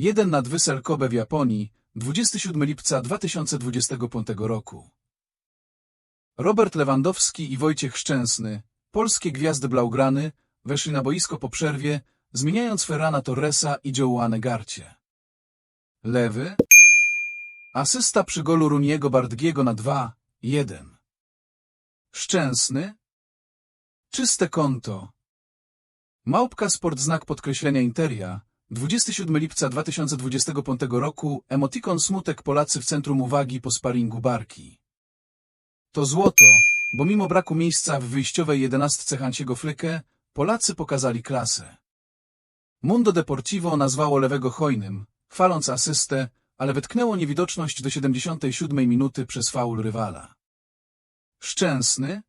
1 Nadwysel Kobe w Japonii, 27 lipca 2025 roku. Robert Lewandowski i Wojciech Szczęsny, polskie gwiazdy Blaugrany, weszli na boisko po przerwie, zmieniając Ferrana Torresa i Joanne Garcie. Lewy. Asysta przy golu Runiego Bardgiego na 2-1. Szczęsny. Czyste konto. Małpka Sport znak podkreślenia Interia. 27 lipca 2025 roku emotikon smutek Polacy w centrum uwagi po sparingu barki. To złoto, bo mimo braku miejsca w wyjściowej jedenastce Hanciego Flykę, Polacy pokazali klasę. Mundo Deportivo nazwało lewego hojnym, chwaląc asystę, ale wytknęło niewidoczność do 77 minuty przez faul rywala. Szczęsny?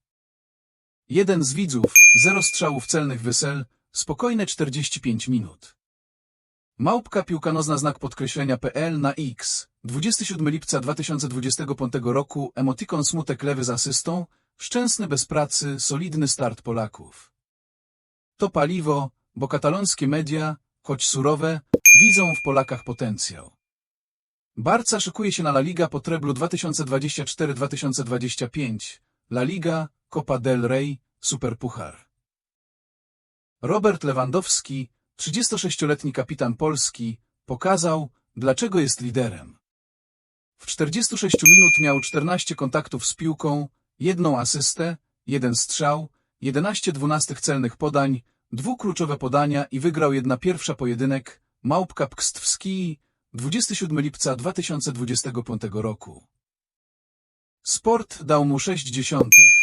Jeden z widzów, zero strzałów celnych wysel, spokojne 45 minut. Małpka piłka znak podkreślenia PL na X. 27 lipca 2025 roku emotikon smutek lewy z asystą, szczęsny bez pracy, solidny start Polaków. To paliwo, bo katalońskie media, choć surowe, widzą w Polakach potencjał. Barca szykuje się na La Liga po treblu 2024-2025, La Liga, Copa del Rey, Superpuchar. Robert Lewandowski, 36-letni kapitan Polski, pokazał, dlaczego jest liderem. W 46 minut miał 14 kontaktów z piłką, jedną asystę, jeden strzał, 11 dwunastych celnych podań, dwukluczowe podania i wygrał jedna pierwsza pojedynek Małpka Pkstwski 27 lipca 2025 roku. Sport dał mu 6 dziesiątych.